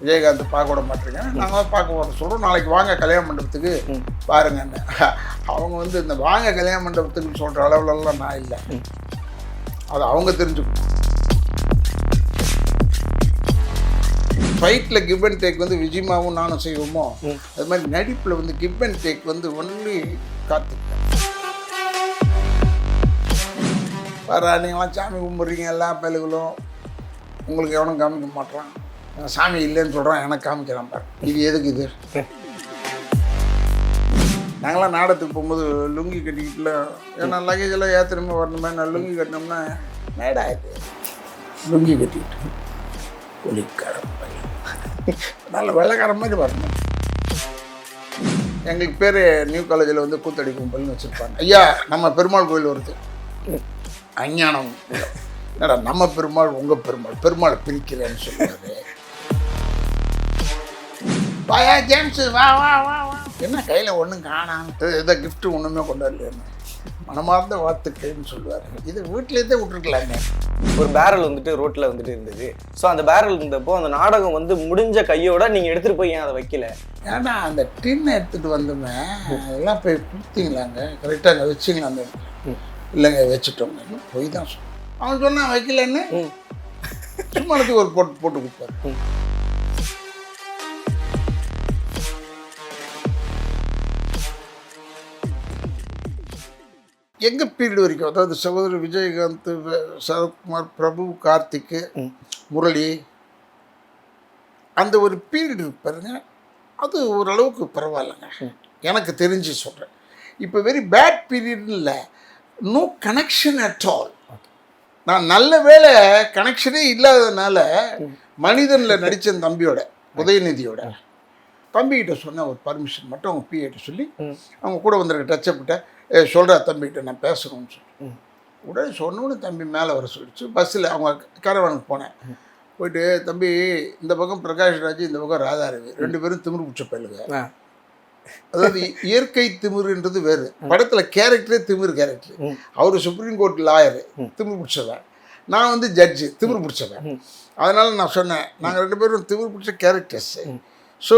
விஜயகாந்த் பார்க்க விட மாட்டேங்க. நாங்கள் பார்க்க வர சொல்கிறோம் நாளைக்கு வாங்க கல்யாண மண்டபத்துக்கு. பாருங்கன்னு அவங்க வந்து இந்த வாங்க கல்யாண மண்டபத்துக்கு சொல்கிற அளவுலலாம் நான் இல்லை. அது அவங்க தெரிஞ்சுக்கணும் ஃபைட்டில் கிவ் அண்ட் டேக் வந்து விஜயமாவும் நானும் செய்வோமோ? அது மாதிரி நடிப்பில் வந்து கிவ் அண்ட் டேக் வந்து ஒன்லி கார்த்திக். வர நீங்களாம் சாமி கும்பிட்றீங்க. எல்லா பயலுகளும். உங்களுக்கு எவனும் காமிக்க மாட்றான். நான் சாமி இல்லைன்னு சொல்கிறான் எனக்கு காமிக்கிறான் பாரு. இது எதுக்கு இது? நாங்களாம் நாடகத்துக்கு போகும்போது லுங்கி கட்டிக்கிட்டுல ஏன்னா லக்கேஜ் எல்லாம் ஏற்றுறமே வரணுமே நான் லுங்கி கட்டினோம்னா மேடாயிட்டு லுங்கி கட்டிக்கிட்டு ஒலிக்கார பையன். நல்ல வெள்ளைக்கார மாதிரி வரணும். எங்களுக்கு பேர் நியூ காலேஜில் வந்து கூத்தடி கும்பல்னு வச்சுருப்பாங்க. ஐயா நம்ம பெருமாள் கோயில் வருது. அஞ்ஞானம். என்னடா நம்ம பெருமாள் உங்கள் பெருமாள் பெருமாளை பிரிக்கிறேன்னு சொல்லுவாரு. வாயா ஜேம்ஸ் வா வா வா வா. என்ன கையில் ஒன்றும் காணாம் எதை gift ஒன்றுமே கொண்டு வரலைன்னு மனமார்ந்த வாழ்த்துக்கள்னு சொல்லுவார். இது வீட்டிலேருந்தே விட்டுருக்கலாமே. ஒரு பேரல் வந்துட்டு ரோட்ல வந்துட்டு இருந்தது. ஸோ அந்த பேரல் இருந்தப்போ அந்த நாடகம் வந்து முடிஞ்ச கையோட நீங்க எடுத்துட்டு போய் ஏன் அதை வைக்கல? ஏன்னா அந்த டின்னை எடுத்துகிட்டு வந்தோமே அதெல்லாம் போய் கொடுத்தீங்களாங்க? கரெக்டாக அங்கே வச்சிங்களா அந்த இல்லைங்க வச்சுட்டோங்க போய் தான் அவன் சொன்னான் வைக்கலன்னு? சும்மா ஒரு போட்டு போட்டு கொடுப்பாரு. எங்கள் பீரியட் வரைக்கும்? அதாவது சகோதரர் விஜயகாந்த் சரத்குமார் பிரபு கார்த்திக்கு முரளி அந்த ஒரு பீரியட் இருக்கு பாருங்க. அது ஓரளவுக்கு பரவாயில்லைங்க. எனக்கு தெரிஞ்சு சொல்கிறேன் இப்போ வெரி பேட் பீரியட் இல்லை நோ கனெக்ஷன் அட் ஆல் நான் நல்ல வேளை கனெக்ஷனே இல்லாததுனால மனிதனில் நடித்த தம்பியோட உதயநிதியோட தம்பிக்கிட்ட சொன்ன ஒரு பர்மிஷன் மட்டும் அவங்க பிஏட்ட சொல்லி அவங்க கூட வந்திருக்க டச்சப்பிட்ட சொல்கிறா தம்பிகிட்ட நான் பேசணும்னு சொல்லி. உடனே சொன்னோன்னு தம்பி மேலே வர சொல்லிச்சு பஸ்ஸில் அவங்க கரவனுக்கு போனேன். போயிட்டு தம்பி இந்த பக்கம் பிரகாஷ் ராஜ் இந்த பக்கம் ராதாரவி ரெண்டு பேரும் திமிரு பிடிச்ச பயிலுங்க. அதாவது இயற்கை திமிருன்றது வேறு. படத்துல கேரக்டரே திமிரு கேரக்டர். அவர் சுப்ரீம் கோர்ட் லாயரு திமிரு பிடிச்சவன். நான் வந்து ஜட்ஜு திமிரு பிடிச்சவன். அதனால நான் சொன்னேன் நாங்கள் ரெண்டு பேரும் திமிரு பிடிச்ச கேரக்டர்ஸ் ஸோ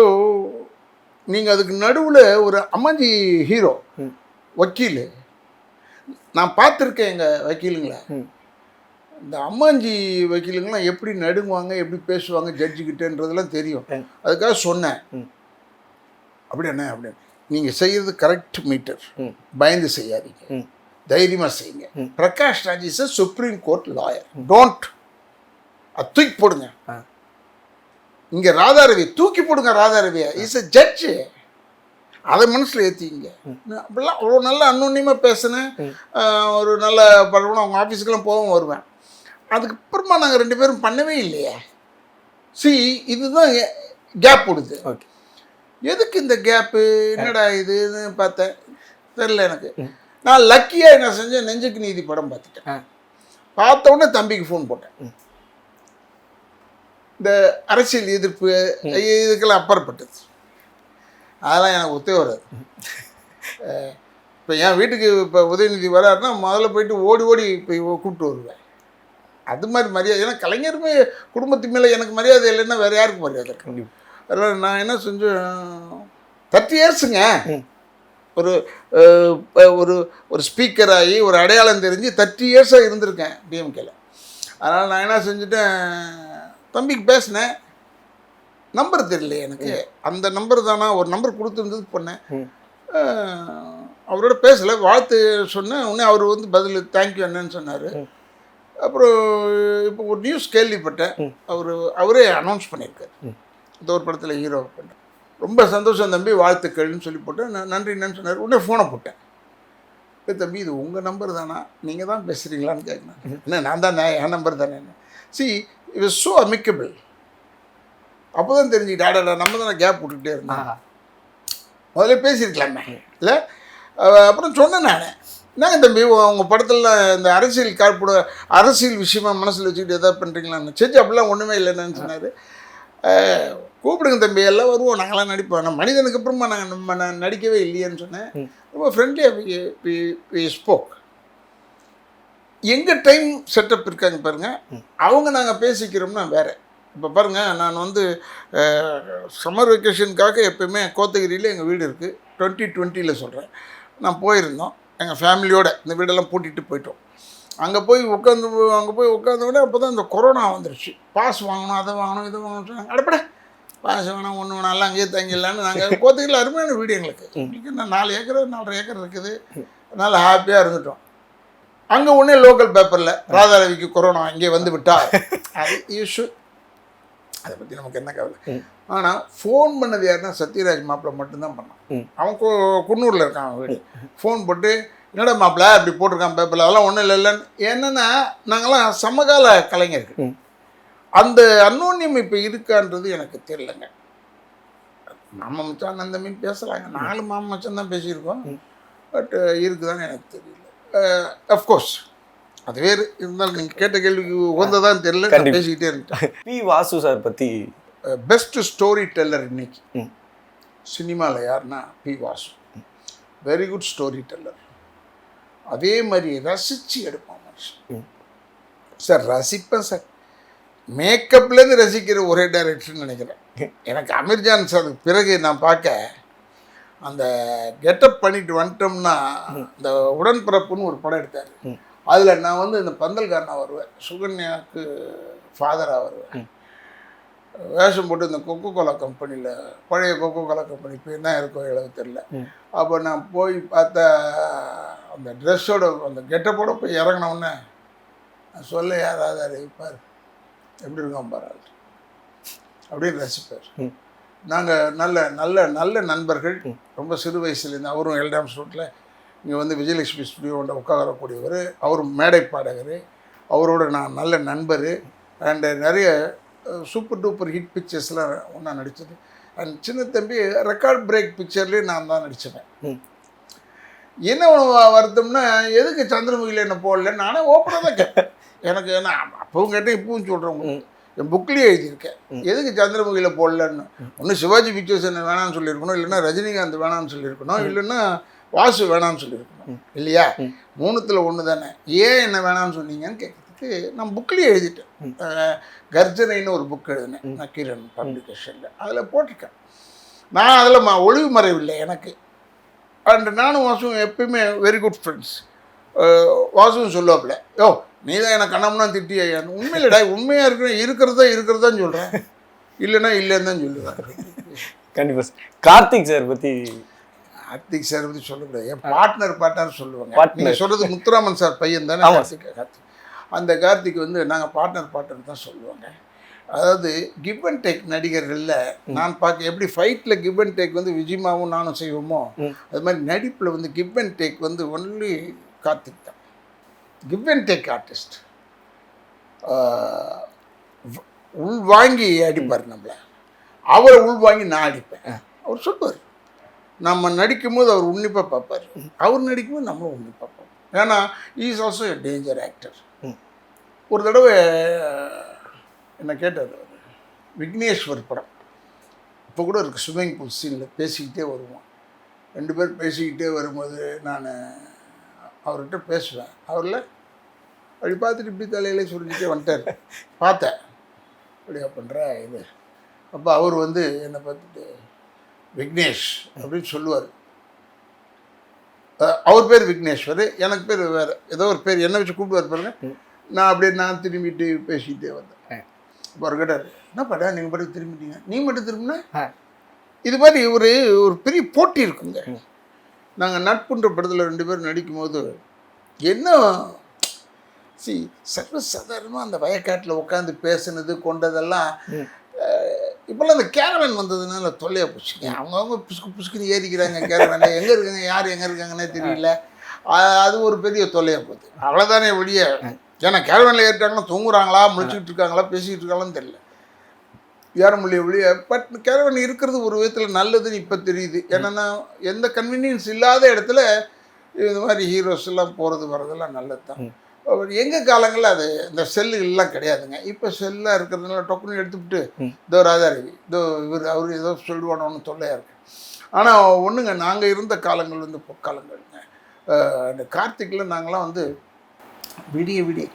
நீங்கள் அதுக்கு நடுவில் ஒரு அம்மாஞ்சி ஹீரோ வக்கீல். நான் பார்த்துருக்கேன் எங்கள் வக்கீலுங்களை. இந்த அம்மாஞ்சி வக்கீலுங்களாம் எப்படி நடுங்குவாங்க எப்படி பேசுவாங்க ஜட்ஜுக்கிட்டன்றதெல்லாம் தெரியும். அதுக்காக சொன்னேன். அப்படி என்ன அப்படி நீங்கள் செய்கிறது கரெக்ட் மீட்டர் பயந்து செய்யாதீங்க. தைரியமாக செய்யுங்க. Prakash Raj is supreme court lawyer don't அது தூக்கி போடுங்க. இங்கே ராதாரவி தூக்கி போடுங்க ராதாரவியை. இஸ் அ ஜட்ஜு அதை மனசில் ஏற்றிங்க அப்படிலாம் அவ்வளோ நல்ல அன்னோன்யமாக பேசினேன். ஒரு நல்ல பழக்கம் அவங்க ஆஃபீஸுக்கெல்லாம் போகவும் வருவேன். அதுக்கப்புறமா நாங்கள் ரெண்டு பேரும் பண்ணவே இல்லையே. சி இதுதான் கேப் ஓகே. எதுக்கு இந்த கேப்பு என்னடா இதுன்னு பார்த்தேன். தெரில எனக்கு. நான் லக்கியாக என்ன செஞ்சேன்? நெஞ்சுக்கு நீதி படம் பார்த்துட்டேன். பார்த்த உடனே தம்பிக்கு ஃபோன் போட்டேன். இந்த அரசியல் எதிர்ப்பு இதுக்கெல்லாம் அப்பாற்பட்டது அதெல்லாம் எனக்கு ஒத்தே வராது. இப்போ என் வீட்டுக்கு இப்போ உதயநிதி வராருன்னா முதல்ல போயிட்டு ஓடி ஓடி போய் கூப்பிட்டு வருவேன். அது மாதிரி மரியாதை ஏன்னா கலைஞருமே குடும்பத்து மேலே எனக்கு மரியாதை இல்லைன்னா வேறு யாருக்கு மரியாதை இருக்கு? கண்டிப்பா. அதனால் நான் என்ன செஞ்சேன் தேர்ட்டி இயர்ஸுங்க ஒரு ஒரு ஒரு ஸ்பீக்கர் ஆகி ஒரு அடையாளம் தெரிஞ்சு தேர்ட்டி இயர்ஸாக இருந்திருக்கேன் டிஎம்கேல அதனால் நான் என்ன செஞ்சுட்டேன் தம்பிக்கு பேசினேன். நம்பர் தெரியல எனக்கு. அந்த நம்பர் தானா? ஒரு நம்பர் கொடுத்துருந்தது பண்ணேன் அவரோட பேசலை. வாழ்த்து சொன்னேன் உடனே அவர் வந்து பதில் தேங்க்யூ என்னன்னு சொன்னார். அப்புறம் இப்போ ஒரு நியூஸ் கேள்விப்பட்டேன். அவர் அவரே அனௌன்ஸ் பண்ணியிருக்காரு. இந்த ஒரு படத்தில் ஹீரோ பண்ணுறேன் ரொம்ப சந்தோஷம் தம்பி வாழ்த்துக்கள்னு சொல்லி போட்டேன் நான் நன்றி என்னன்னு சொன்னார். உடனே ஃபோனை போட்டேன். "ஏ தம்பி இது உங்கள் நம்பர் தானா? நீங்கள் தான் பேசுகிறீங்களான்னு கேட்குறேன் என்ன நான் தான் என் நம்பர் தானே? சி இட் ஸோ அமிக்கபிள் அப்போ தான் தெரிஞ்சுக்கிட்டேன் அடடா நம்ம தானே கேப் விட்டுக்கிட்டே இருந்தோம் முதல்ல பேசியிருக்கலாமே. இல்லை? அப்புறம் சொன்னேன் நான். என்னங்க தம்பி உங்கள் படத்தில் இந்த அரசியல் கார்போட அரசியல் விஷயமா மனசில் வச்சுக்கிட்டு எதாவது பண்ணுறீங்களான்னு சரி அப்படிலாம் ஒன்றுமே இல்லைன்னு சொன்னார். கூப்பிடுங்க தம்பி எல்லாம் வருவோம் நாங்களாம் நடிப்போம். நான் மனிதனுக்கு அப்புறமா நாங்கள் நம்ம நான் நடிக்கவே இல்லையேன்னு சொன்னேன். ரொம்ப ஃப்ரெண்ட்லியாக ஸ்போக் எங்கள் டைம் செட்டப் இருக்காங்க பாருங்க. அவங்க நாங்கள் பேசிக்கிறோம்னா வேற. இப்போ பாருங்கள் நான் வந்து சம்மர் வெக்கேஷனுக்காக எப்பயுமே கோத்தகிரியில் எங்கள் வீடு இருக்குது டுவெண்ட்டி டுவெண்ட்டியில் சொல்கிறேன் நான் போயிருந்தோம். எங்கள் ஃபேமிலியோட இந்த வீடெல்லாம் பூட்டிட்டு போயிட்டோம். அங்கே போய் உட்காந்து அங்கே போய் உட்காந்த விட அப்போ தான் இந்த கொரோனா வந்துருச்சு. பாஸ் வாங்கணும் அதை வாங்கணும் இது வாங்கணும் அடப்பட பாஸ் வேணும் ஒன்று வேணும் எல்லாம் அங்கேயே தங்கிடலான்னு நாங்கள் கோத்தகிரியில் அருமையான வீடு எங்களுக்கு. இன்றைக்கி நான் நாலு ஏக்கர் நாலரை ஏக்கர் இருக்குது. அதனால் ஹாப்பியாக இருந்துட்டோம். அங்கே ஒன்றே லோக்கல் பேப்பரில் ராதாரவிக்கு கொரோனா இங்கே வந்து விட்டா. அது இஷ்யூ அதை பற்றி நமக்கு என்ன கவலை? ஆனால் ஃபோன் பண்ணது யாருன்னா சத்யராஜ் மாப்பிள்ளை மட்டும்தான் பண்ணான். அவன் குன்னூரில் இருக்கான் அவன் வீடு. ஃபோன் போட்டு என்னடா மாப்பிள்ளை அப்படி போட்டிருக்கான் பேப்பரில் அதெல்லாம் ஒன்றும் இல்லை இல்லைன்னு என்னென்னா நாங்களாம் சமகால கலைஞர்கள். அந்த அன்னோன்யம் இப்போ இருக்கான்றது எனக்கு தெரியலங்க. மாமா மச்சான் அந்த மீன் பேசுகிறாங்க நாலு மாமா மச்சான் தான் பேசியிருக்கோம் பட் இருக்குதான்னு எனக்கு தெரியல. அஃப்கோர்ஸ் அது வேறு. இருந்தாலும் நீங்கள் கேட்ட கேள்விக்கு உகந்ததான் தெரியல நான். பேசிக்கிட்டே இருந்தேன் பி வாசு சார் பத்தி. பெஸ்ட் ஸ்டோரி டெல்லர் இன்னைக்கு. சினிமாவில் யாருன்னா P Vasu. Very good story teller அதே மாதிரி ரசித்து எடுப்பான் மனுஷன். சார் ரசிப்பேன் சார். மேக்கப்லேருந்து ரசிக்கிற ஒரே டைரக்டர்னு நினைக்கிறேன். எனக்கு அமீர்ஜான் சார் பிறகு நான் பார்க்க. அந்த கெட்டப் பண்ணிட்டு வந்துட்டோம்னா இந்த உடன்பிறப்புன்னு ஒரு படம் எடுத்தார். அதில் நான் வந்து இந்த பந்தல்காரனாக வருவேன். சுகன்யாவுக்கு ஃபாதராக வருவேன். வேஷம் போட்டு இந்த கொக்கோ கோலா கம்பெனியில் பழைய கொக்கோ கோலா கம்பெனி இப்போ என்ன இருக்கோ எழுத தெரில. அப்போ நான் போய் பார்த்தா அந்த ட்ரெஸ்ஸோட அந்த கெட்டப்போட போய் இறங்கின உடனே நான் சொல்ல யாராவது அறிவிப்பார் எப்படி இருக்கோம் பாரு. அப்படின்னு ரசிப்பார். நாங்கள் நல்ல நல்ல நல்ல நண்பர்கள். ரொம்ப சிறு வயசுலேருந்து அவரும் எல்டாம்ஸ் ரோட்டில் இங்கே வந்து விஜயலட்சுமி ஸ்டுடியோட உட்காரக்கூடியவர் அவர் மேடை பாடகர் அவரோட நான் நல்ல நண்பர் அண்டு நிறைய சூப்பர் டூப்பர் ஹிட் பிக்சர்ஸ்லாம் ஒன்றா நடித்தது அண்ட் சின்ன தம்பி ரெக்கார்ட் பிரேக் பிக்சர்லேயும் நான் தான் நடிச்சிட்டேன் ம். என்ன வருத்தம்னா எதுக்கு சந்திரமுகியில் என்ன போடல? நானே ஓப்பனாக தான் கேட்பேன். எனக்கு என்ன அப்பவும் கேட்டேன் இப்பவும் சொல்கிறேன். என் புக்லேயே எழுதியிருக்கேன். எதுக்கு சந்திரமுகியில் போடலன்னு? ஒன்று சிவாஜி பிக்சர்ஸ் என்ன வேணாம்னு சொல்லியிருக்கணும் இல்லைன்னா ரஜினிகாந்த் வேணாம்னு சொல்லியிருக்கணும் இல்லைன்னா வாசு வேணாம்னு சொல்லியிருக்கணும். இல்லையா? மூணுத்தில் ஒன்று தானே ஏன் என்ன வேணாம்னு சொன்னீங்கன்னு கேட்குறதுக்கு நான் புக்லேயே எழுதிட்டேன். கர்ஜனைன்னு ஒரு புக் எழுதினேன் நக்கீரன் பப்ளிகேஷனில். அதில் போட்டிருக்கேன். நான் அதில் ஒளிவு மறைவில்லை எனக்கு. அண்ட் நானும் வாசுவும் எப்பயுமே வெரி குட் ஃப்ரெண்ட்ஸ் வாசுவும் சொல்லுவாப்புல யோ நீ தான் எனக்கு கண்ணம்னா திட்டி ஐயான்னு உண்மையிலடா உண்மையாக இருக்கிற இருக்கிறதா இருக்கிறதான்னு சொல்கிறேன் இல்லைன்னா இல்லைன்னு தான் சொல்லுவேன். கண்டிப்பா. சார் கார்த்திக் சார் பத்தி கார்த்திக் சார் பற்றி சொல்லக்கூடாது என் பார்ட்னர் பார்ட்னர் சொல்லுவாங்க. நீங்கள் சொல்கிறது முத்துராமன் சார் பையன் தானே. கார்த்திக் கார்த்திக் அந்த கார்த்திக் வந்து நாங்கள் பார்ட்னர் பார்ட்னர் தான் சொல்லுவாங்க. அதாவது கிவ் அண்ட் டேக் நடிகர்களில் நான் பார்க்க எப்படி ஃபைட்டில் கிவ் அண்ட் டேக் வந்து விஜிமாவும் நானும் செய்வோமோ. அது மாதிரி நடிப்பில் வந்து கிவ் அண்ட் டேக் வந்து ஒன்லி கார்த்திக் தான். கிவ் அண்ட் டேக் ஆர்டிஸ்ட் உள் வாங்கி அடிப்பார் நம்மளை. அவரை உள் வாங்கி நான் அடிப்பேன். அவர் சொல்லுவார். நம்ம நடிக்கும்போது அவர் உன்னிப்பாக பார்ப்பார். அவர் நடிக்கும்போது நம்மளும் உன்னிப்பாக பார்ப்போம். ஏன்னா is also a danger actor. ஒரு தடவை என்ன கேட்டார் விக்னேஸ்வர் படம். இப்போ கூட இருக்கு ஸ்விம்மிங் பூல் சீனில் பேசிக்கிட்டே வருவோம். ரெண்டு பேர் பேசிக்கிட்டே வரும்போது நான் அவர்கிட்ட பேசுவேன். அவரில் அப்படி பார்த்துட்டு இப்படி தலையிலே சுருங்கிட்டே வந்துட்டார். பார்த்தேன். அப்படியா பண்ணுற இது? அப்போ அவர் வந்து என்னை பார்த்துட்டு விக்னேஷ் அப்படின்னு சொல்லுவார். அவர் பேர் விக்னேஸ்வர் எனக்கு பேர் வேறு ஏதோ ஒரு பேர் என்ன வச்சு கூப்பிடுவார் பாருங்க. நான் அப்படியே நான் திரும்பிட்டு பேசிக்கிட்டே வந்தேன். அப்போ அவர் கேட்டார் என்ன பண்ண நீங்கள் மட்டும் திரும்பிட்டீங்க? நீ மட்டும் திரும்பினா. இது மாதிரி ஒரு ஒரு பெரிய போட்டி இருக்குங்க. நாங்கள் நட்புன்ற படத்தில் ரெண்டு பேரும் நடிக்கும்போது என்ன சி சர்வசாதாரணமாக அந்த வயக்காட்டில் உட்காந்து பேசுனது கொண்டதெல்லாம் இப்போல்லாம் இந்த கேரவன் வந்ததுனால தொல்லையாக பிடிச்சிங்க அவங்கவுங்க புசுக்கு புசுக்குன்னு ஏறிக்கிறாங்க கேரவேனில் எங்கே இருக்காங்க யார் எங்கே இருக்காங்கன்னே தெரியல. அது ஒரு பெரிய தொல்லையாக போகுது. அவ்வளோதானே வெளியே ஏன்னா கேரவனில் ஏறிட்டாங்கன்னா தூங்குறாங்களா முடிச்சுக்கிட்டு இருக்காங்களா பேசிக்கிட்டு இருக்காங்களான்னு தெரியல. ஏற முடியும் வெளியே பட் கேரவன் இருக்கிறது ஒரு விதத்தில் நல்லதுன்னு இப்போ தெரியுது. என்னென்னா எந்த கன்வீனியன்ஸ் இல்லாத இடத்துல இந்த மாதிரி ஹீரோஸ் எல்லாம் போகிறது வர்றதெல்லாம் நல்லது தான் எங்கள் காலங்களில் அது இந்த செல்லுகள்லாம் கிடையாதுங்க. இப்போ செல்லாக இருக்கிறதுனால டொக்குன்னு எடுத்துவிட்டு. இதோ ராதாரவி இதோ இவர் அவர் ஏதோ சொல்லுவானோன்னு தொல்லையாக இருக்கு. ஆனால் ஒன்றுங்க நாங்கள் இருந்த காலங்கள் வந்து பொற்காலங்கள்ங்க. இந்த கார்த்திக்கில் நாங்களாம் வந்து விடிய விடிய.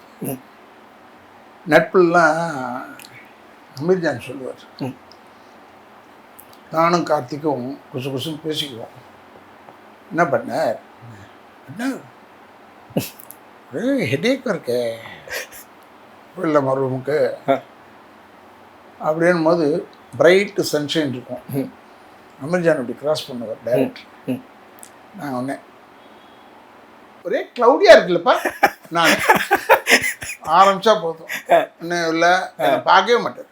நட்புலாம் அமீர்ஜான் சொல்லுவார். நானும் கார்த்திக்கும் குசு குசுன்னு பேசிக்குவோம். என்ன பண்ணார் என்ன? ஒரே ஹெடேக் இருக்கே. போயிடலாமா ரூமுக்கு அப்படின்னும் போது பிரைட்டு சன்ஷைன் இருக்கும். அமீர்ஜான் அப்படி கிராஸ் பண்ணுவார் டைரக்ட். நான் ஒன்னே ஒரே க்ளவுடியாக இருக்குல்லப்பா. நான் ஆரம்பிச்சா போதும். இன்னும் இல்லை பார்க்கவே மாட்டார்.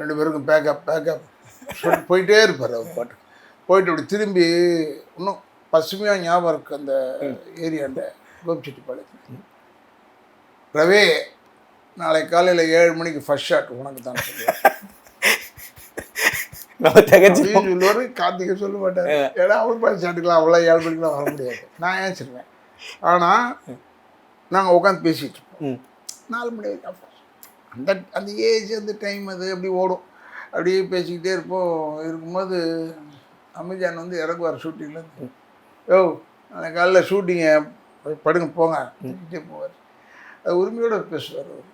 ரெண்டு பேருக்கும் பேக்கப் பேக்கப் சொல்லிட்டு போயிட்டே இருப்பார் அவர் பாட்டு போயிட்டு அப்படி திரும்பி இன்னும் பசுமையாக ஞாபகம் இருக்கு அந்த ஏரியாண்ட கோபிச்செட்டிப்பாளையத்தில் ரவே நாளை காலையில் ஏழு மணிக்கு ஃபர்ஸ்ட் ஷாட் உனக்கு தான் சொல்லுவார் கார்த்திகை சொல்ல மாட்டார். ஏன்னா அவர் ஃபர்ஸ்ட் ஷாட்டுக்கெலாம் அவ்வளோ ஏழு மணிக்கெலாம் வர முடியாது. நான் ஏன்ச்சிருவேன் ஆனால் நாங்கள் உட்காந்து பேசிகிட்டு இருப்போம். நாலு மணி வரைக்கும் அந்த அந்த ஏஜ் அந்த டைம் அது அப்படி ஓடும். அப்படியே பேசிக்கிட்டே இருப்போம். இருக்கும்போது அமிஜான் வந்து இறங்குவார் ஷூட்டிங்லேருந்து யோ நாளைக்கு காலைல ஷூட்டிங்க படுங்க போங்க. போவார். அது உரிமையோடு பேசுவார் அவர்.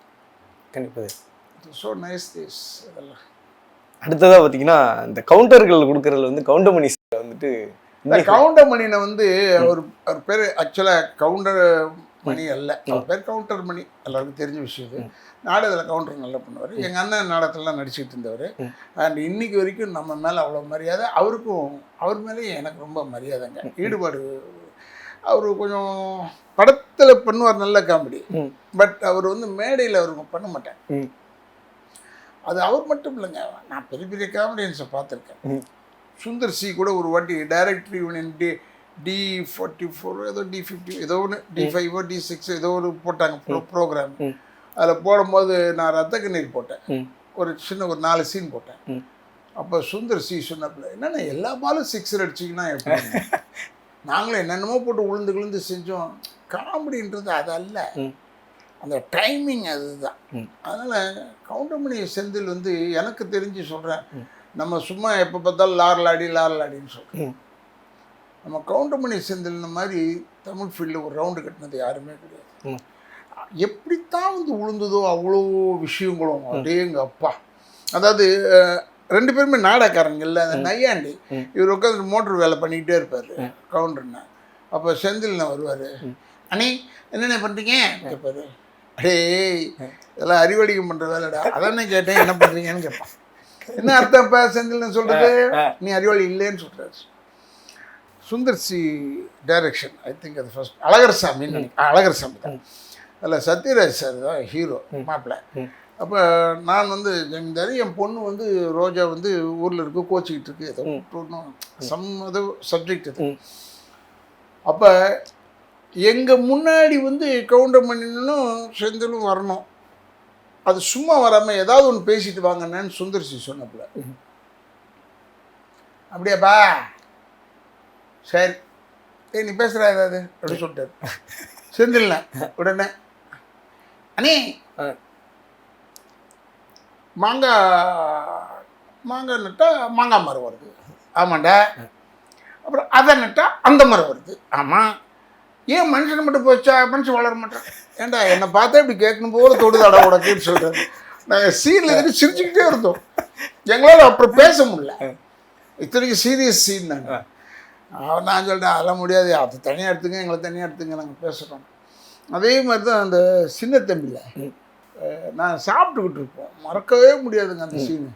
கண்டிப்பாக ஸோ நைஸ் திஸ் அதெல்லாம் அடுத்ததாக பார்த்தீங்கன்னா இந்த கவுண்டர்கள் கொடுக்கறதுல வந்து கவுண்டமணி வந்துட்டு இந்த கவுண்டர் மணினை வந்து அவர் அவர் பேர் ஆக்சுவலாக கவுண்டர் மணி அல்ல. அவர் பேர் கவுண்டர் மணி. எல்லாருக்கும் தெரிஞ்ச விஷயம் இது. நாடகத்தில் கவுண்டர் நல்லா பண்ணுவார். எங்கள் அண்ணன் நாடகத்துலலாம் நடிச்சிட்டு இருந்தவர். அண்ட் இன்னைக்கு வரைக்கும் நம்ம மேலே அவ்வளோ மரியாதை. அவருக்கும் அவர் மேலேயும் எனக்கு ரொம்ப மரியாதைங்க. ஈடுபாடு அவர் கொஞ்சம் படத்தில் பண்ணுவார் நல்ல காமெடி. பட் அவர் வந்து மேடையில் அவர் பண்ண மாட்டார். ம். அது அவர் மட்டும் இல்லைங்க. நான் பெரிய பெரிய காமெடியன்ஸை பார்த்துருக்கேன். சுந்தர் சி கூட ஒரு வாட்டி director union T T forty four ஏதோ டி ஃபிஃப்டி ஏதோ ஒன்று டி ஃபைவோ டி சிக்ஸ் ஏதோ ஒரு போட்டாங்க ப்ரோ ப்ரோக்ராம். அதில் போடும்போது நான் ரத்த கண்ணீர் போட்டேன். ஒரு சின்ன ஒரு நாலு சீன் போட்டேன். அப்போ சுந்தர் சி சொன்னப்பில் என்னென்ன எல்லா பாலும் சிக்ஸர் அடிச்சிங்கன்னா எப்படி? நாங்களும் என்னென்னமோ போட்டு உளுந்து விழுந்து செஞ்சோம். காமெடின்றது அது அல்ல. ம். அந்த டைமிங் அதுதான். அதனால் கவுண்டமணி செந்தில் வந்து எனக்கு தெரிஞ்சு சொல்கிறேன் நம்ம சும்மா எப்போ பார்த்தாலும் லாரல் அடி லாரல் அடின்னு சொல்கிறோம். நம்ம கவுண்டமணி செந்தில்ன மாதிரி தமிழ் ஃபீல்டில் ஒரு ரவுண்டு கட்டினது யாருமே கிடையாது. எப்படித்தான் வந்து உளுந்ததோ அவ்வளோ விஷயங்களும். அப்படியேங்க அப்பா அதாவது ரெண்டு பேருமே நாடகக்காரங்கல்ல அந்த நையாண்டி. இவர் உட்காந்து மோட்டர் வேலை பண்ணிக்கிட்டே இருப்பார் கவுண்டர்னா. அப்போ செந்தில்னா வருவார். அண்ணே என்னென்ன பண்ணுறீங்க கேட்பாரு. டேய் இதெல்லாம் அறிவடிக்கம் பண்ணுற வேலைடா. அதானே கேட்டேன் என்ன பண்ணுறீங்கன்னு கேட்பான். என்ன அர்த்தம் இப்போ செந்தில்னு சொல்கிறது நீ அறிவாளி இல்லைன்னு சொல்கிறாரு Sundar C direction I think அது ஃபர்ஸ்ட் அழகர் சாமின்னு அழகர் சாமி தான். அதில் சத்யராஜ் சார் தான் ஹீரோ மாப்பிள்ளை. அப்போ நான் வந்து ஜமீன்தார் என் பொண்ணு வந்து ரோஜா வந்து ஊரில் இருக்கு கோச்சிக்கிட்டு இருக்கு. ஏதோ சம் ஏதோ சப்ஜெக்ட் ம். அப்போ எங்கள் முன்னாடி வந்து கவுண்டர் பண்ணினும் செந்திலும் வரணும். அது சும்மா வராமல் ஏதாவது ஒன்று பேசிட்டு வாங்கன்னு சுந்தர் சி சொன்னப்பல. அப்படியாப்பா சரி. ஏய் நீ பேசுகிற ஏதாவது? அப்படி சொல்லிட்டாரு. செந்தில்ல உடனே அண்ணே. மாங்காய் மாங்காய் நட்டா மாங்காய் மரம் வருது. ஆமாண்டா. அப்புறம் அதை நட்டா அந்த மரம் வருது. ஆமாம் ஏன் மனுஷன் மட்டும் போச்சா? மனுஷன் வளர மாட்டான். ஏன்டா என்னை பார்த்தா இப்படி கேட்கணும் போல தொடுதாடா உனக்குன்னு சொல்கிறாரு நாங்கள் சீனில் இருந்து சிரிச்சுக்கிட்டே இருந்தோம். எங்களால் அப்புறம் பேச முடியல. இத்தனைக்கு சீரியஸ் சீன் நாங்கள் அவன் நான் சொல்லிட்டேன் அதெல்லாம் முடியாது. அது தனியாக எடுத்துங்க எங்களை தனியாக எடுத்துங்க நாங்கள் பேசுகிறோம் அதே மாதிரி தான் அந்த சின்ன தம்பியில் நான் சாப்பிட்டுக்கிட்டு இருப்போம். மறக்கவே முடியாதுங்க அந்த சீனு.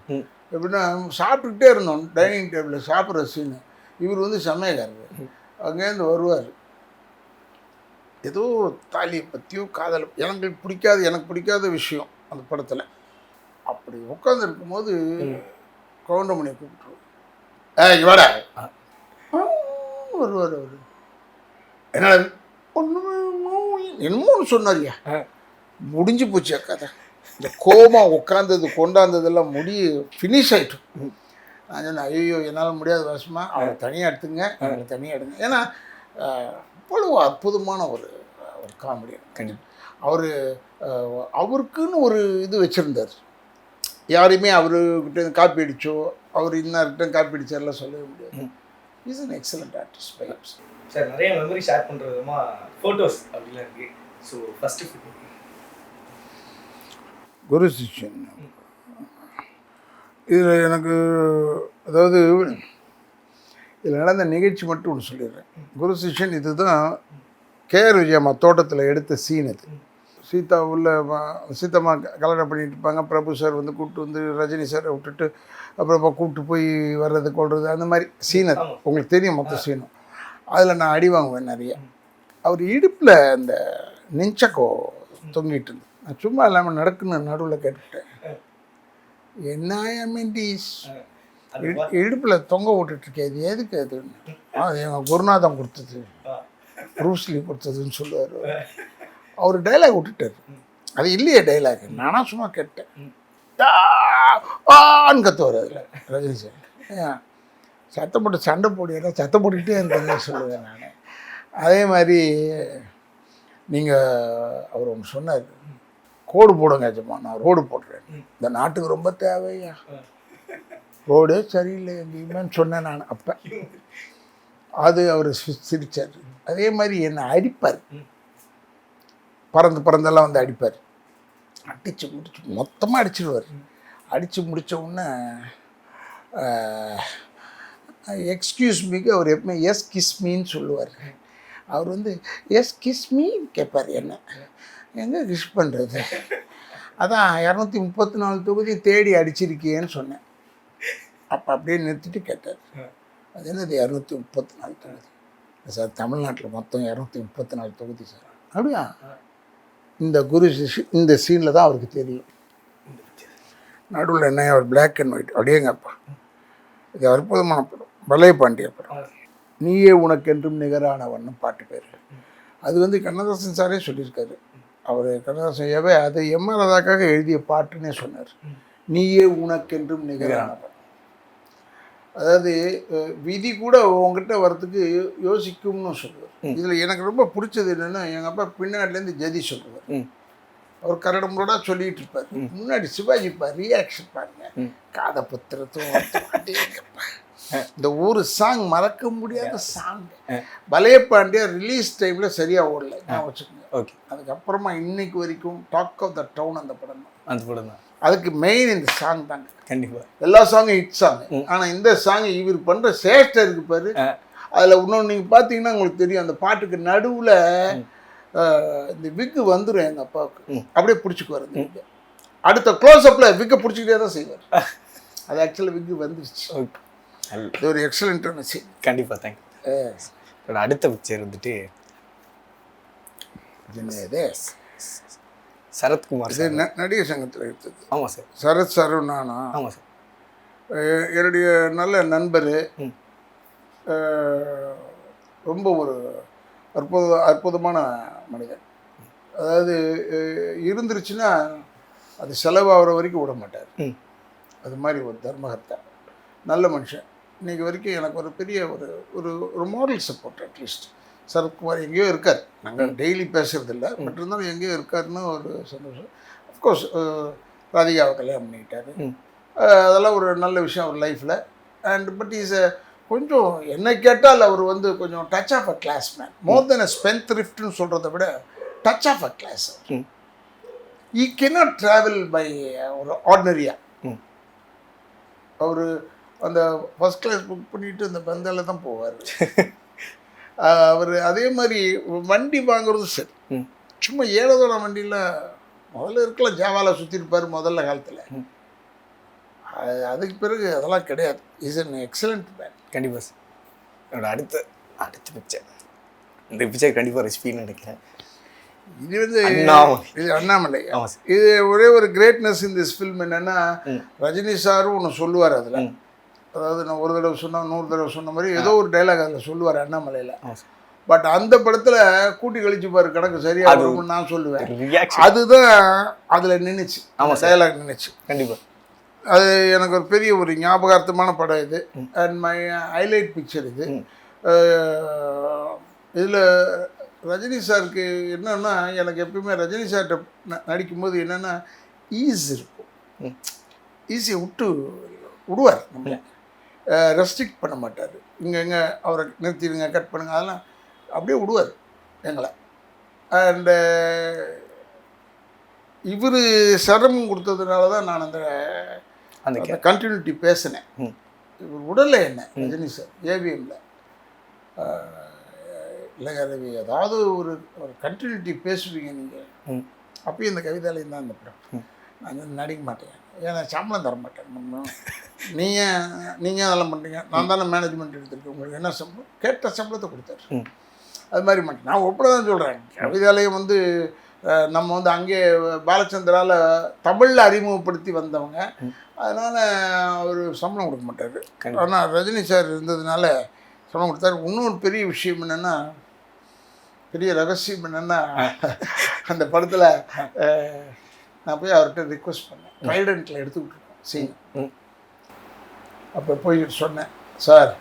எப்படின்னா சாப்பிட்டுக்கிட்டே இருந்தோம். டைனிங் டேபிளில் சாப்பிட்ற சீனு இவர் வந்து சமயக்காரர் அங்கேருந்து வருவார். ஏதோ தாலியை பற்றியோ காதல் எனக்கு பிடிக்காத எனக்கு பிடிக்காத விஷயம் அந்த படத்தில். அப்படி உட்காந்து இருக்கும்போது கவுண்டமணியை கூப்பிட்டுருவோம் ஏய் வாடா. வருவார் அவர். என்ன என்னமோ ஒன்று சொன்னார்யா. முடிஞ்சு போச்சு கதை இந்த கோமா உட்காந்தது கொண்டாந்ததெல்லாம் முடி ஃபினிஷ் ஆயிட்டும் நான் சொன்னேன் ஐயோ என்னால் முடியாத வருஷமா அவரை தனியாக எடுத்துங்க அவரை தனியாக எடுங்க. ஏன்னா அஹ், அவ்வளவு அற்புதமான ஒரு ஒரு காமெடி கண்டிப்பாக அவர் அவருக்குன்னு ஒரு இது வச்சுருந்தார். யாரையுமே அவர்கிட்ட காப்பி அடிச்சோ அவர் இன்னார்கிட்ட காப்பி அடிச்சார்லாம் சொல்லவே முடியாது. Is an excellent artist sir நிறைய மெமரி ஷேர் விதமா ஃபோட்டோஸ் அப்படிலாம் இருக்கு. ஸோ ஃபர்ஸ்ட் குரு சிஷ்யன் இதில் எனக்கு அதாவது இதில் நடந்த நிகழ்ச்சி மட்டும் ஒன்று சொல்லிடுறேன். குரு சிஷ்யன் இதுதான் கேஆர் விஜயம்மா தோட்டத்தில் எடுத்த சீன் இது சீதா உள்ள வ- சீதம்மா க- கல்யாணம் பண்ணிட்டு இருப்பாங்க. பிரபு சார் வந்து கூப்பிட்டு வந்து ரஜினி சாரை விட்டுட்டு அப்புறமா கூப்பிட்டு போய் வர்றது கொள்வது அந்த மாதிரி சீன் அது. உங்களுக்கு தெரியும் மொத்த சீனும் அதில் நான் அடி வாங்குவேன் நிறைய. அவர் இடுப்பில் அந்த நெஞ்சக்கோ தொங்கிட்டு இருந்து நான் சும்மா இல்லாமல் நடக்குன்னு நடுவில் கேட்டுட்டேன். என்ன எம்என்டிஸ் இடுப்பில் தொங்க விட்டுட்டு இருக்கேன் இது எதுக்கு அதுன்னு "ஆ, அது எங்கள் குருநாதன் கொடுத்தது. ப்ரூஸ்லி கொடுத்ததுன்னு சொல்லுவார் அவர். டைலாக் விட்டுட்டார். அது இல்லையே டைலாக் நானா சும்மா கேட்டேன். "ஆ, ஆன்னு கத்துவார் அதில் ரஜினி சார். சத்தம் போட்டு சண்டை போடுறா சத்தம் போட்டுக்கிட்டே இருந்தேன்னு சொல்லுவேன் நான். அதே மாதிரி நீங்கள் அவர் ஒன்று சொன்னார். கோடு போடுங்க எஜமா நான் ரோடு போடுறேன். இந்த நாட்டுக்கு ரொம்ப தேவையா? ரோடே சரியில்லை எங்கேயுமேன்னு சொன்னேன் நான் அப்போ. அது அவர் சிரிச்சார். அதே மாதிரி என்னை அடிப்பார். பறந்து பறந்தெல்லாம் வந்து அடிப்பார். அடித்து முடிச்சு மொத்தமாக அடிச்சிடுவார் அடித்து முடித்த உடனே எக்ஸ்கியூஸ் மீக்கு அவர் எப்பவுமே எஸ் கிஸ்மின்னு சொல்லுவார். அவர் வந்து எஸ் கிஸ்மி கேட்பார் என்ன. எங்கே கிஸ் பண்ணுறது அதான் இரநூத்தி முப்பத்தி நாலு தொகுதி தேடி அடிச்சிருக்கியேன்னு சொன்னேன். அப்போ அப்படியே நிறுத்திட்டு கேட்டார். அது என்னது இரநூத்தி முப்பத்தி நாலு தொகுதி? சார் தமிழ்நாட்டில் மொத்தம் இரநூத்தி முப்பத்தி நாலு தொகுதி சார். அப்படியா? இந்த குரு சிஷ்- இந்த சீனில் தான் அவருக்கு தெரியும். நடுவில் என்ன அவர் பிளாக் அண்ட் ஒயிட் அப்படியேங்கப்பா இது அற்புதமான படம். பலே பாண்டிய படம் நீயே உனக்கென்றும் நிகரானவன்னு பாட்டு பேர். அது வந்து கண்ணதாசன் சாரே சொல்லியிருக்காரு. அவர் கண்ணதாசன் எவை அது எம்ஆர் ராதாக்காக எழுதிய பாட்டுன்னே சொன்னார். நீயே உனக்கென்றும் நிகரானவன். அதாவது விதி கூட உங்ககிட்ட வர்றதுக்கு யோசிக்கும்னு சொல்லுவார். இதில் எனக்கு ரொம்ப பிடிச்சது என்னென்னா எங்கள் அப்பா பின்னாடிலேருந்து ஜதி சொல்லுவார். அவர் கரடமுடா சொல்லிட்டு இருப்பார். முன்னாடி சிவாஜி பார் ரியாக்ஷன் பாருங்க. காதை புத்திரத்தும் இந்த ஒரு சாங் மறக்க முடியாத சாங் பலே பாண்டியா ரிலீஸ் டைமில் சரியாக ஓடல. நான் வச்சுக்கோங்க. ஓகே அதுக்கப்புறமா இன்னைக்கு வரைக்கும் டாக் ஆஃப் த டவுன் அந்த படம் தான். அந்த படம் தான். அதுக்கு மெயின் இந்த சாங் தாங்க. கண்டிப்பாக எல்லா சாங்கும் ஹிட் சாங் ஆனால் இந்த சாங் இவர் பண்ணுற சேஷ்டை இருக்கு பாரு. அதில் இன்னொன்று நீங்கள் பார்த்தீங்கன்னா உங்களுக்கு தெரியும். அந்த பாட்டுக்கு நடுவில் இந்த விக்கு வந்துடும் எங்கள் அப்பாவுக்கு. அப்படியே பிடிச்சிக்குவார் அடுத்த க்ளோஸ்அப்பில் விக்கை பிடிச்சிக்கிட்டே தான் செய்வார். அது ஆக்சுவலாக விக்கு வந்துருச்சு. ஓகே. இது ஒரு எக்ஸலண்ட்டான சீன் கண்டிப்பாக தேங்க்யூ என்னோட அடுத்த பிக்சர் வந்துட்டு சரத்குமார் சார். நடிகர் சங்கத்தில் எடுத்தது. ஆமாம் சார். சரத் சரவ் நானா? ஆமாம் சார். என்னுடைய நல்ல நண்பர். ரொம்ப ஒரு அற்புத அற்புதமான மனிதன். அதாவது இருந்துருச்சுன்னா அது செலவாகிற வரைக்கும் விட மாட்டார். அது மாதிரி ஒரு தர்மகர்த்தா நல்ல மனுஷன். இன்னைக்கு வரைக்கும் எனக்கு ஒரு பெரிய ஒரு ஒரு ஒரு மாரல் சப்போர்ட் அட்லீஸ்ட் சரத்குமார் எங்கேயோ இருக்கார். நாங்கள் டெய்லி பேசுறதில்ல. பட் இருந்தாலும் எங்கேயோ இருக்காருன்னு ஒரு சந்தோஷம். அஃப்கோர்ஸ் ராதிகாவை கல்யாணம் பண்ணிக்கிட்டாரு. அதெல்லாம் ஒரு நல்ல விஷயம் அவர் லைஃப்பில் அண்ட் பட் இஸ் கொஞ்சம் என்னை கேட்டால் அவர் வந்து கொஞ்சம் touch of a class man more than a spent ரிஃப்ட்னு சொல்கிறத விட touch of a class. He cannot travel by ஒரு ஆர்டினரியாக. அவர் அந்த ஃபஸ்ட் கிளாஸ் புக் பண்ணிட்டு அந்த பந்தால தான் போவார். அவர் அதே மாதிரி வண்டி வாங்குறதும் சரி. சும்மா ஏழதோட வண்டியில் முதல்ல இருக்கலாம் ஜாவாவில் சுற்றிருப்பார் முதல்ல காலத்தில். அதுக்கு பிறகு அதெல்லாம் கிடையாது. இஸ் அன் எக்ஸலண்ட் மேன் கண்டிப்பாக சார். என்னோட அடுத்த அடுத்த பிக்சர் இந்த பிக்சர் கண்டிப்பாக ரெசிபின்னு நினைக்கிறேன். இது வந்து. இது அண்ணாமலை. இது ஒரே ஒரு கிரேட்னஸ் இன் திஸ் ஃபில்ம் என்னன்னா. ரஜினி சாரும் ஒன்று சொல்லுவார் அதில். அதாவது நான் ஒரு தடவை சொன்னா நூறு தடவை சொன்ன மாதிரி ஏதோ ஒரு டைலாக் அதில் சொல்லுவார் அண்ணாமலையில். பட் அந்த படத்தில் கூட்டி கழிச்சு பாரு கணக்கு சரியா வரும்னு நான் சொல்லுவேன். அதுதான் அதில் நின்றுச்சு ஆமா ஆமாம் டைலாக் நின்றுச்சு கண்டிப்பாக அது எனக்கு ஒரு பெரிய ஒரு ஞாபகார்த்தமான படம் இது. அண்ட் மை ஹைலைட் பிக்சர் இது. இதில் ரஜினி சாருக்கு என்னன்னா எனக்கு எப்பயுமே ரஜினி சார்கிட்ட நடிக்கும்போது என்னென்னா ஈஸ் இருக்கும். ஈஸியை விட்டு விடுவார் நம்மளை. ரெஸ்ட்ரிக்ட் பண்ண மாட்டார். இங்கே எங்கே அவரை நிறுத்திடுங்க கட் பண்ணுங்க அதெல்லாம் அப்படியே விடுவார் எங்களை. அண்டு இவர் சிரமம் கொடுத்ததுனால தான் நான் அந்த அந்த கண்டினியூட்டி பேசினேன். இவர் உடல்ல என்ன ரஜினி சார் ஏவிஎம்ல இல்லைங்க ரவி ஏதாவது ஒரு ஒரு கண்டினியூட்டி பேசுவீங்க நீங்கள். அப்பயும் இந்த கவிதாலயம் தான் இந்த படம். நான் நடிக்க மாட்டேன். ஏன்னா சம்பளம் தர மாட்டேன் நம்ம நீங்கள் நீங்கள் அதெல்லாம் பண்ணுறீங்க நான் தானே மேனேஜ்மெண்ட் எடுத்திருக்கேன். உங்களுக்கு என்ன சம்பளம்? கேட்ட சம்பளத்தை கொடுத்தாரு. அது மாதிரி மாட்டேன் நான் ஒப்பட தான் சொல்கிறேன் கவிதாலயம் வந்து நம்ம வந்து அங்கே பாலச்சந்திரால தமிழில் அறிமுகப்படுத்தி வந்தவங்க. அதனால் அவர் சம்பளம் கொடுக்க மாட்டார். ஆனால் ரஜினி சார் இருந்ததுனால சம்பளம் கொடுத்தாரு. இன்னொரு பெரிய விஷயம் என்னென்னா பெரிய ரகசியம் என்னென்னா அந்த படத்தில் நான் போய் அவர்கிட்ட ரிக்வெஸ்ட் பண்ணேன். ட்ரைடண்ட்டில் எடுத்து விட்டுருக்கோம் சீன். அப்போ போய் சொன்னேன் சார்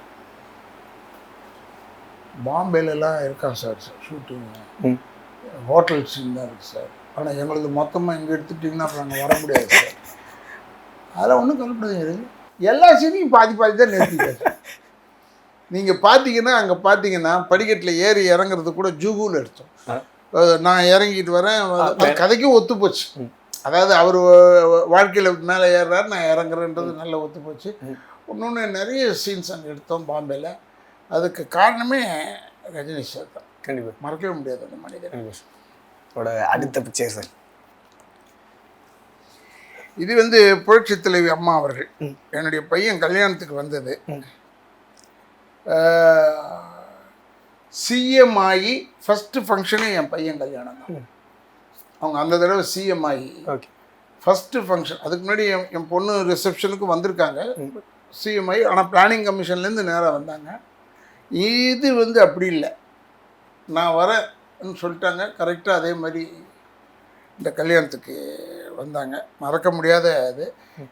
பாம்பேலலாம் இருக்கான் சார் ஷூட்டிங். ஹோட்டல் சீன் தான் இருக்குது சார். ஆனால் எங்களது மொத்தமாக இங்கே எடுத்துட்டிங்கன்னா அப்புறம் அங்கே வர முடியாது சார். அதெல்லாம் ஒன்றும் கவலைப்படாதீங்க எல்லா சீனையும் பாதி பாதி தான் நிறுத்திட்டாரு நீங்கள் பார்த்தீங்கன்னா அங்கே பார்த்தீங்கன்னா படிக்கட்டில் ஏறி இறங்குறது கூட ஜூகுவில் எடுத்தோம். நான் இறங்கிட்டு வரேன் கதைக்கும் ஒத்து போச்சு. அதாவது அவர் வாழ்க்கையில் மேலே ஏறுறாரு நான் இறங்குறேன்றது நல்ல ஒத்து போச்சு. இன்னொன்று நிறைய சீன்ஸ் அங்கே எடுத்தோம் பாம்பேல. அதுக்கு காரணமே ரஜினி சார் தான். கண்டிப்பா. மறக்கவே முடியாது அந்த மனிதன். அடுத்த பிக்சர் சார் இது வந்து புரட்சி தலைவி அம்மா அவர்கள். என்னுடைய பையன் கல்யாணத்துக்கு வந்தது. சிஎம் ஆகி ஃபஸ்ட்டு ஃபங்க்ஷனே என் பையன் கல்யாணம் தான். அவங்க அந்த தடவை சிஎம் ஆகி ஓகே ஃபஸ்ட்டு ஃபங்க்ஷன் அதுக்கு முன்னாடி என் என் பொண்ணு ரிசப்ஷனுக்கு வந்திருக்காங்க. சிஎம் ஆகி ஆனால் பிளானிங் கமிஷன்லேருந்து நேராக வந்தாங்க. இது வந்து அப்படி இல்லை. நான் வரேன்னு சொல்லிட்டாங்க. கரெக்டாக அதே மாதிரி இந்த கல்யாணத்துக்கு வந்தாங்க. மறக்க முடியாத அது.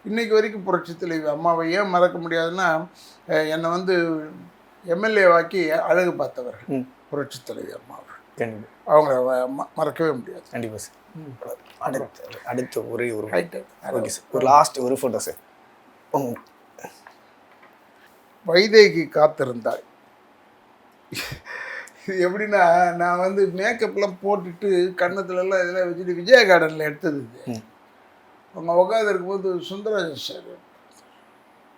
இன்னைக்கு வரைக்கும் புரட்சி தலைவி அம்மாவை ஏன் மறக்க முடியாதுன்னா என்னை வந்து எம்எல்ஏ வாக்கி அழகு பார்த்தவர்கள். புரட்சி தலைவி அம்மா அவர்கள் கண்டிப்பா. அவங்கள மறக்கவே முடியாது. கண்டிப்பா சார். அடுத்த அடுத்த ஒரே ஒரு ஓகே சார் ஒரு லாஸ்ட் ஒரு ஃபோட்டோ சார் வைதேகி காத்திருந்தாள் இது எப்படின்னா நான் வந்து மேக்கப்லாம் போட்டுட்டு கன்னத்துலலாம் இதெல்லாம் வச்சுட்டு விஜய கார்டனில் எடுத்தது இது. அவங்க உட்காந்து இருக்கும்போது சுந்தரராஜன் சார்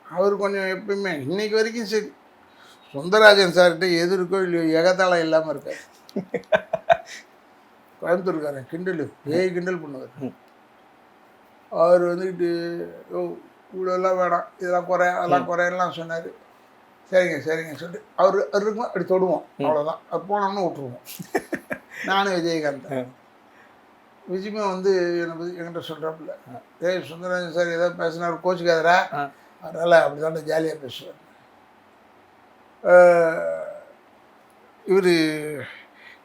அவர் கொஞ்சம் எப்பயுமே இன்னைக்கு வரைக்கும் சரி. சுந்தரராஜன் சார்கிட்ட எது இருக்கோ இல்லையோ எகத்தாளம் இல்லாமல் இருக்காரு. கோயம்புத்தூர்காரன் கிண்டல் பேய் கிண்டல் பண்ணுவார். அவர் வந்துக்கிட்டு ஓ இவ்வளோலாம் வேணாம் இதெல்லாம் குறை அதெல்லாம் குறையெல்லாம் சொன்னார். சரிங்க சரிங்க சொல்லிட்டு அவர் அவர் இருக்கும் அப்படி தொடுவோம் அவ்வளோதான் அது போனோம்னு விட்ருவோம் நானும் விஜயகாந்த். விஜயமா வந்து என்னை பற்றி என்கிட்ட சொல்கிறாப்புல ஏய் சுந்தரராஜன் சார் ஏதோ பேசினார் கோச்சுக்காதரா. அதனால் அப்படி தான் ஜாலியாக பேசுவார் இவர்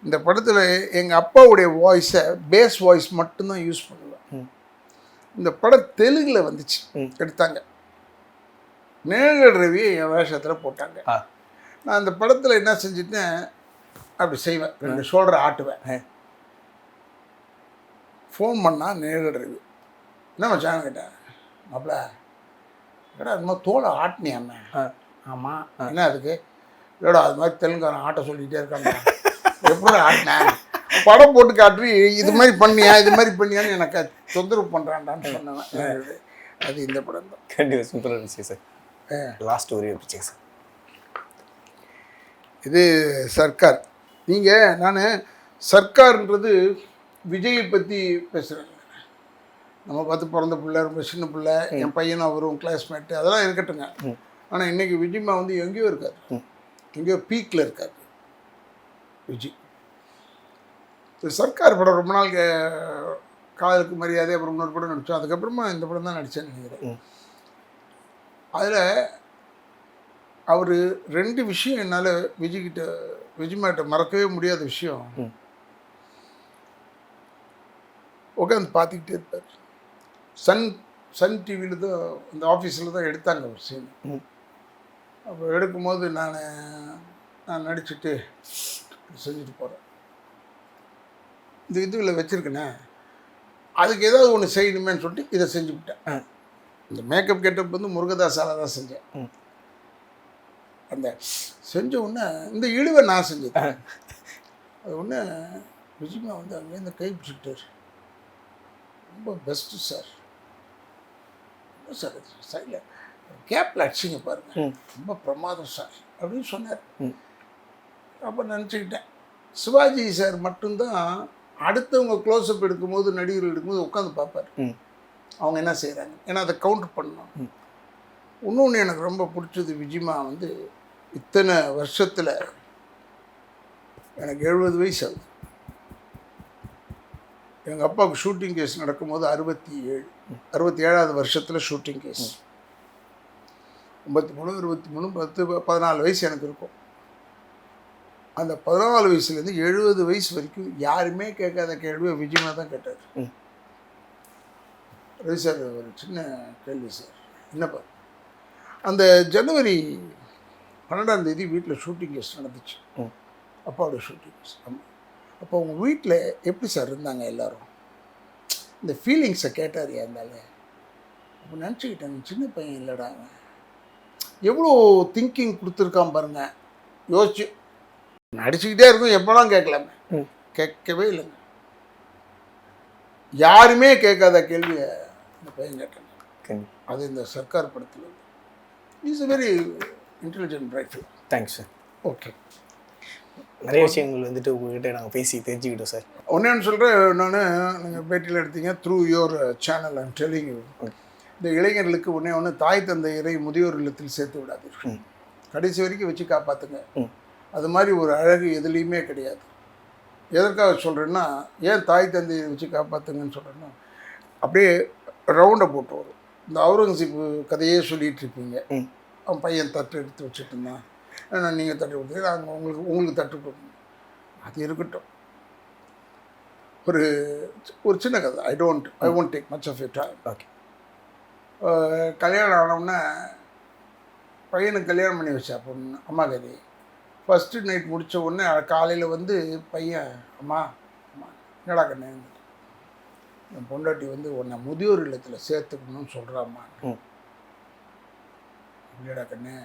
இந்த படத்தில் எங்கள் அப்பாவுடைய வாய்ஸை பேஸ் வாய்ஸ் மட்டும்தான் யூஸ் பண்ணுவேன். இந்த படம் தெலுங்கில் வந்துச்சு. எடுத்தாங்க. நேகல் ரவியை என் வேஷத்தில் போட்டாங்க. நான் அந்த படத்தில் என்ன செஞ்சுட்டேன்? அப்படி செய்வேன். ரெண்டு ஷோல்டர் ஆட்டுவேன். ஃபோன் பண்ணால் நேகல் ரவி. என்ன மச்சான் கேட்டேன்? மாப்பிள ஏடா அது மாதிரி தோலை ஆட்டினியாமே? ஆமாம் என்ன அதுக்கு? இல்லைடா அது மாதிரி தெலுங்காரன் ஆட்ட சொல்லிக்கிட்டே இருக்காங்க எப்படி ஆட்டினேன் படம் போட்டு காட்டி இது மாதிரி பண்ணியா இது மாதிரி பண்ணியான்னு எனக்கு தொந்தரவு பண்ணுறான்டான்னு சொன்னேன் அது இந்த படம் தான். கண்டிப்பா சூப்பராக இருந்துச்சு சார். லாஸ்ட் ஒரே பிக்சர் சார்? இது சர்க்கார். நீங்கள் நான் சர்க்கார்ன்றது விஜயை பற்றி பேசுகிறேன் நம்ம பார்த்து பிறந்த பிள்ளை ரொம்ப சின்ன பிள்ளை என் பையனும் அவரும் கிளாஸ்மேட்டு அதெல்லாம் இருக்கட்டுங்க. ஆனால் இன்னைக்கு விஜய்மா வந்து எங்கேயோ இருக்காரு. எங்கேயோ பீக்கில் இருக்காரு. விஜய் இந்த சர்க்கார் படம் ரொம்ப நாள் காதலுக்கு மரியாதை அப்புறம் இன்னொரு படம் நடித்தோம் அதுக்கப்புறமா இந்த படம் தான் நடித்தேன்னு நினைக்கிறேன். அதில் அவர் ரெண்டு விஷயம் என்னால் விஜய்கிட்ட விஜய்மாட்ட மறக்கவே முடியாத விஷயம். உட்காந்து பார்த்துக்கிட்டே இருப்பார் சன் சன் டிவியில் தான் அந்த ஆஃபீஸில் தான் எடுத்தாங்க ஒரு சீன். அப்போ எடுக்கும்போது நான் நான் நடிச்சுட்டு செஞ்சுட்டு போகிறேன் இந்த இதுவில் வச்சுருக்கேனே அதுக்கு ஏதாவது ஒன்று செய்யணுமேன்னு சொல்லிட்டு இதை செஞ்சு விட்டேன். ஆ. இந்த மேக்கப் கெட்டப் வந்து முருகதாஸால தான் செஞ்சேன். அந்த செஞ்ச உடனே இந்த இழுவை நான் செஞ்சது. அது ஒன்று விஜயமா வந்து அங்கேருந்து கை பிடிச்சிட்டார் ரொம்ப பெஸ்ட்டு சார் ரொம்ப சார் சைடில் கேப்பில் அடிச்சிங்க பாருங்க. ம். ரொம்ப பிரமாதம் சார் அப்படின்னு சொன்னார். அப்போ நினச்சிக்கிட்டேன். சிவாஜி சார் மட்டும்தான் அடுத்தவங்க க்ளோஸ்அப் எடுக்கும்போது நடிகர்கள் எடுக்கும்போது உட்காந்து பார்ப்பார். அவங்க என்ன செய்கிறாங்க ஏன்னா அதை கவுண்டர் பண்ணணும். இன்னொன்று எனக்கு ரொம்ப பிடிச்சது விஜிமா வந்து இத்தனை வருஷத்தில் எனக்கு எழுபது வயசு ஆகுது. எங்கள் அப்பாவுக்கு ஷூட்டிங் கேஸ் நடக்கும்போது அறுபத்தி ஏழு அறுபத்தி ஏழாவது வருஷத்தில் ஷூட்டிங் கேஸ் ஐம்பத்தி மூணு இருபத்தி மூணு பத்து பதினாலு வயசு எனக்கு இருக்கும். அந்த பதினாலு வயசுலேருந்து எழுபது வயசு வரைக்கும் யாருமே கேட்காத கேள்வியை விஜயமா தான் கேட்டார். ரவி சார் ஒரு சின்ன கேள்வி சார். என்னப்பா? அந்த ஜனவரி பன்னெண்டாம் தேதி வீட்டில் ஷூட்டிங் கேஸ் நடந்துச்சு. அப்பாவோட ஷூட்டிங் கேஸ் ஆமாம் அப்போ உங்கள் வீட்டில் எப்படி சார் இருந்தாங்க எல்லாரும்? இந்த ஃபீலிங்ஸை கேட்டார் இருந்தாலே? அப்போ நினச்சிக்கிட்டேன் சின்ன பையன் இல்லைடா அவன். எவ்வளோ திங்கிங் கொடுத்துருக்கான் பாருங்க. யோசிச்சு நடிச்சுக்கிட்டே இருக்கும் எப்போலாம் கேட்கலாமே. கேட்கவே இல்லைங்க. யாருமே கேட்காத கேள்வியை இந்த பையன் கண்டிப்பாக அது இந்த சர்க்கார் படத்தில் is a very intelligent right thanks sir okay நிறைய விஷயங்கள் வந்துட்டு உங்ககிட்ட நாங்கள் பேசி தெரிஞ்சுக்கிட்டோம் சார் ஒன்றேன்னு சொல்கிறேன் நான் நீங்கள் பேட்டியில் எடுத்தீங்க through your channel telling you இந்த இளைஞர்களுக்கு ஒன்றே ஒன்று தாய் தந்தையரை முதியோர் இல்லத்தில் சேர்த்து விடாதீர்கள். கடைசி வரைக்கும் வச்சு காப்பாற்றுங்க. அது மாதிரி ஒரு அழகு எதுலேயுமே கிடையாது. எதற்காக சொல்கிறேன்னா ஏன் தாய் தந்தையை வச்சு காப்பாற்றுங்கன்னு சொல்கிறேன்னா அப்படியே ரவுண்டை போட்டு வரும். இந்த அவுரங்கசீப் கதையே இருப்பீங்க. ம். அவன் பையன் தட்டு எடுத்து வச்சுட்டு இருந்தான். நீங்கள் தட்டு கொடுத்து நாங்கள் உங்களுக்கு உங்களுக்கு தட்டு கொடுக்கணும். அது இருக்கட்டும். ஒரு ஒரு சின்ன கதை. I don't I won't take much of time okay கல்யாணம் ஆனவுடனே பையனுக்கு கல்யாணம் பண்ணி வச்சா பொண்ணு அம்மா கறி ஃபஸ்ட்டு நைட் முடித்த உடனே காலையில் வந்து பையன் அம்மா அம்மா என்னடா கண்ணு? என் பொண்டாட்டி வந்து உன்னை முதியோர் இல்லத்தில் சேர்த்துக்கணும்னு சொல்கிறாம்மா. இல்லைடா கண்ணு?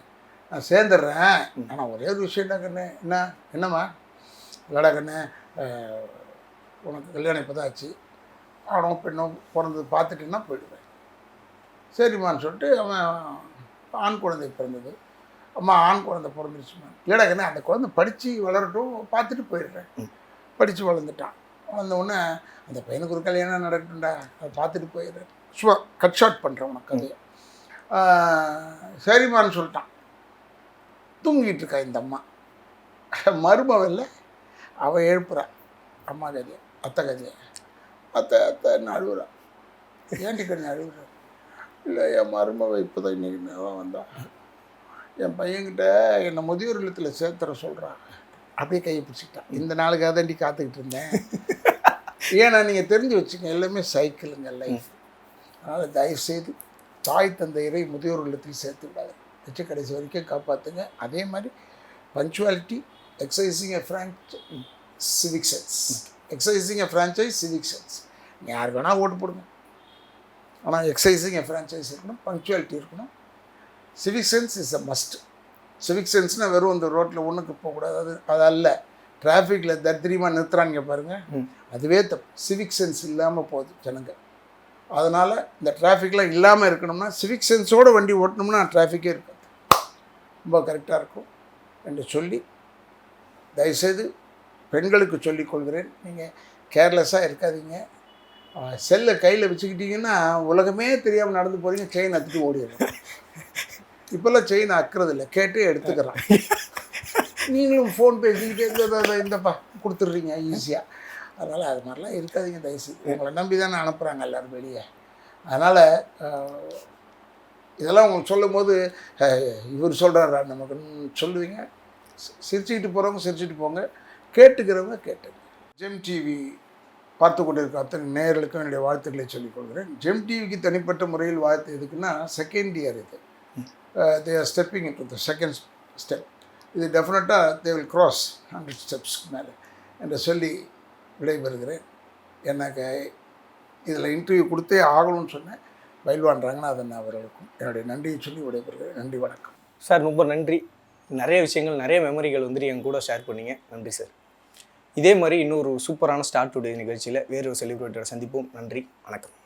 நான் சேர்ந்துடுறேன். ஆனால் ஒரே ஒரு விஷயம்டா கண்ணு? என்ன? என்னம்மா? இல்லைடா கண்ணு? உனக்கு கல்யாணம் இப்போ ஆச்சு. ஆணோ பெண்ணோ பிறந்தது பார்த்துட்டேன்னா போயிடுவேன். சரிம்மான்னு சொல்லிட்டு அவன் ஆண் குழந்தை பிறந்தது. அம்மா ஆண் குழந்தை பிறந்துருச்சுமா இல்லைடா கண்ணு அந்த குழந்தை படித்து வளரட்டும் பார்த்துட்டு போயிடுறேன். படித்து வளர்ந்துட்டான். வளர்ந்த உடனே அந்த பையனுக்கு ஒரு கல்யாணம் நடக்கட்டும்டா அதை பார்த்துட்டு போயிடுறேன். சும்மா கட் ஷார்ட் பண்ணுறேன் உனக்கு அது. சரிம்மான்னு சொல்லிட்டான். தூங்கிட்டு இருக்கா இந்த அம்மா. மருமவல்ல அவள் எழுப்புறா. அம்மா கதையை அத்தை கதையை. அத்தை அத்தைன்னு அழுகுறா ஏன்டி கண்ணு அழுகுற இல்லை என் மருமவ இப்போ தான் இன்னைக்கு நேரம் வந்தா. என் பையன்கிட்ட என்னை முதியோர் இல்லத்தில் சேர்த்துற சொல்கிறான் அப்படியே கையை பிடிச்சிக்கிட்டான். இந்த நாளுக்காக தாண்டி காத்துக்கிட்டு இருந்தேன். ஏன்னா நீங்கள் தெரிஞ்சு வச்சுங்க எல்லாமே சைக்கிளுங்க லைஃப் அதனால் தயவுசெய்து தாய் தந்தையரை முதியோர் இல்லத்தில் சேர்த்து விடாது வச்சு கடைசி வரைக்கும் காப்பாற்றுங்க அதே மாதிரி punctuality exercising a franchise civic sense exercising a franchise civic sense யாருக்கு வேணால் ஓட்டு போடுங்க. ஆனால் எக்ஸசைசிங் எ ஃப்ரான்ச்சைஸ் இருக்கணும் பங்க்சுவாலிட்டி இருக்கணும். Civic sense is a must civic சென்ஸ்னால் வெறும் இந்த ரோட்டில் ஒன்றுக்கு போகக்கூடாது அது அது அல்ல. டிராஃபிக்கில் தரித்திரியமாக நிறுத்துறாங்க பாருங்கள். அதுவே தப்பு. சிவிக் சென்ஸ் இல்லாமல் போகுது ஜனங்க. அதனால் இந்த டிராஃபிக்லாம் இல்லாமல் இருக்கணும்னா சிவிக் சென்ஸோடு வண்டி ஓட்டணும்னா டிராஃபிக்கே இருக்காது. ரொம்ப கரெக்டாக இருக்கும். என்று சொல்லி தயவுசெய்து பெண்களுக்கு சொல்லிக் கொள்கிறேன். நீங்கள் கேர்லெஸ்ஸாக இருக்காதீங்க. செல்லை கையில் வச்சுக்கிட்டீங்கன்னா உலகமே தெரியாமல் நடந்து போகிறீங்க செயின் அத்துட்டு ஓடிடுறோம். இப்போல்லாம் செயின் அக்கிறது இல்லை கேட்டே எடுத்துக்கிறான். நீங்களும் ஃபோன் பேசிக்கிட்டே இந்த இந்த- இந்த- இந்தப்பா கொடுத்துட்றீங்க ஈஸியாக அதனால் அது மாதிரிலாம் இருக்காதீங்க தயவுசெய்து. உங்களை நம்பி தானே அனுப்புகிறாங்க எல்லோரும் வெளியே. அதனால் இதெல்லாம் உங்களுக்கு சொல்லும் போது இவர் சொல்கிறாரா நமக்கு சொல்லுவீங்க. சிரிச்சுக்கிட்டு போகிறவங்க சிரிச்சுட்டு போங்க. கேட்டுக்கிறவங்க கேட்டுங்க. ஜெம் டிவி பார்த்து கொண்டிருக்க அத்தனை நேயர்களுக்கும் என்னுடைய வாழ்த்துக்களை சொல்லிக் கொள்கிறேன். ஜெம் டிவிக்கு தனிப்பட்ட முறையில் வாழ்த்து எதுக்குன்னா செகண்ட் இயர் இது. They are stepping into the second step இது டெஃபினட்டாக தே வில் க்ராஸ் ஹண்ட்ரட் ஸ்டெப்ஸ்க்கு மேலே. என்று சொல்லி விடைபெறுகிறேன். எனக்கு இதில் இன்டர்வியூ கொடுத்தே ஆகணும்னு சொன்னேன். பயில்வான்றாங்கன்னா அதை நான் அவர்களுக்கும் என்னுடைய நன்றியை சொல்லி விடைபெறுகிறேன். நன்றி வணக்கம். சார் ரொம்ப நன்றி. நிறைய விஷயங்கள் நிறைய மெமரிகள் வந்துட்டு என் கூட ஷேர் பண்ணீங்க. நன்றி சார். இதே மாதிரி இன்னொரு சூப்பரான ஸ்டார்ட் டுடே நிகழ்ச்சியில் வேறு ஒரு செலிப்ரேட்டரை சந்திப்போம். நன்றி வணக்கம்.